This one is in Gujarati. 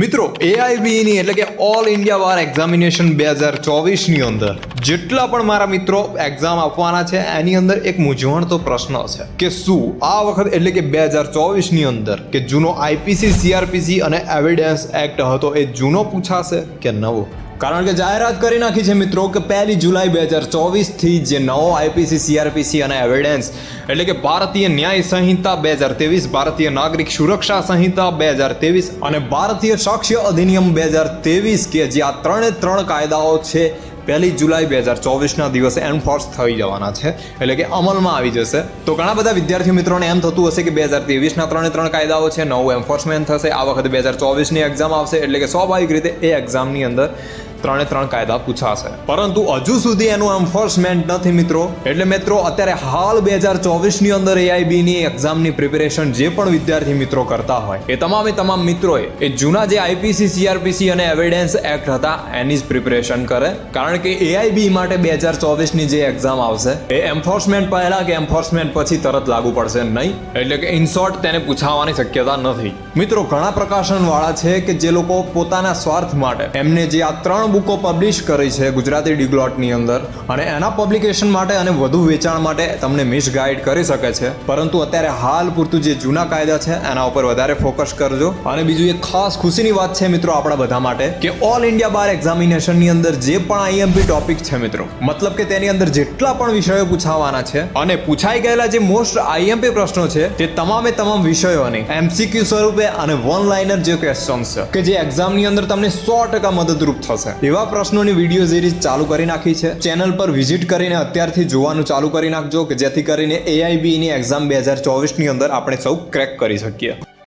મિત્રો એઆઈબીની એટલે કે ઓલ ઇન્ડિયા વાર એક્ઝામિનેશન બે હજાર ચોવીસની અંદર જેટલા પણ મારા મિત્રો એક્ઝામ આપવાના છે, એની અંદર એક મૂંઝવણતો પ્રશ્ન છે કે શું આ વખત એટલે કે બે હજાર ચોવીસની અંદર કે જૂનો આઈપીસી સીઆરપીસી અને એવિડન્સ એક્ટ હતો એ જૂનો પૂછાશે કે નવો? કારણ કે જાહેરાત કરી નાખી છે મિત્રો કે પહેલી જુલાઈ બે હજાર ચોવીસથી જે નવો આઈપીસી, સીઆરપીસી અને એવિડન્સ એટલે કે ભારતીય ન્યાય સંહિતા બે હજાર ત્રેવીસ, ભારતીય નાગરિક સુરક્ષા સંહિતા બે હજાર ત્રેવીસ અને ભારતીય સાક્ષ્ય અધિનિયમ બે હજાર ત્રેવીસ કે જે આ ત્રણે ત્રણ કાયદાઓ છે, પહેલી જુલાઈ બે હજાર ચોવીસના દિવસે એન્ફોર્સ થઈ જવાના છે, એટલે કે અમલમાં આવી જશે. તો ઘણા બધા વિદ્યાર્થી મિત્રોને એમ થતું હશે કે બે હજાર ત્રેવીસના ત્રણે ત્રણ કાયદાઓ છે, નવું એન્ફોર્સમેન્ટ થશે, આ વખતે બે હજાર ચોવીસની એક્ઝામ આવશે, એટલે કે સ્વાભાવિક રીતે એ એક્ઝામની અંદર ત્રણે ત્રણ કાયદા પૂછાશે. પરંતુ હજુ સુધી એનું એન્ફોર્સમેન્ટ નથી મિત્રો. એટલે મિત્રો, અત્યારે હાલ બે હજાર ચોવીસની અંદર એઆઈબીની એક્ઝામની પ્રિપેરેશન જે પણ વિદ્યાર્થી મિત્રો કરતા હોય, એ તમામે તમામ મિત્રોએ એ જૂના જે આઈપીસી સીઆરપીસી અને એવિડન્સ એક્ટ હતા, એની જ પ્રિપેરેશન કરે. કારણ કે એઆઈબી માટે બે હજાર ચોવીસની જે એક્ઝામ આવશે, એ એન્ફોર્સમેન્ટ પહેલા કે એન્ફોર્સમેન્ટ પછી તરત લાગુ પડશે નહીં. એટલે કે ઇન શોર્ટ તેને પૂછાવાની શક્યતા નથી. મિત્રો, ઘણા પ્રકાશન વાળા છે કે જે લોકો પોતાના સ્વાર્થ માટે એમને જે આ ત્રણ બુકો પબ્લિશ કરી છે ગુજરાતી ડિગ્લોટની અંદર. અને એના પબ્લિકેશન માટે અને વધુ વેચાણ માટે તમને મિસ ગાઈડ કરી શકે છે. પરંતુ અત્યારે હાલ પૂરતું જે જૂના કાયદા છે, એના ઉપર વધારે ફોકસ કરજો. અને બીજું એક ખાસ ખુશીની વાત છે મિત્રો આપણા બધા માટે, કે ઓલ ઇન્ડિયા બાર એક્ઝામિનેશનની અંદર જે પણ આઈએમપી ટોપિક છે મિત્રો, મતલબ કે તેની અંદર જેટલા પણ વિષયો પૂછાવાના છે અને પૂછાઈ ગયેલા જે મોસ્ટ આઈએમપી પ્રશ્નો છે, તે તમામે તમામ વિષયોની એમસીક્યુ સ્વરૂપે અને વન લાઇનર જે ક્વેશ્ચન છે, કે જે એક્ઝામની અંદર તમને સો ટકા મદદરૂપ થશે. એવા પ્રશ્નોની વીડિયો સિરીઝ ચાલુ કરી નાખી છે. ચેનલ પર વિઝિટ કરીને અત્યારથી જોવાનું ચાલુ કરી નાખજો કે જેથી કરીને એઆઈબીની એક્ઝામ બે હજાર ચોવીસની અંદર આપણે સૌ ક્રેક કરી શકીએ.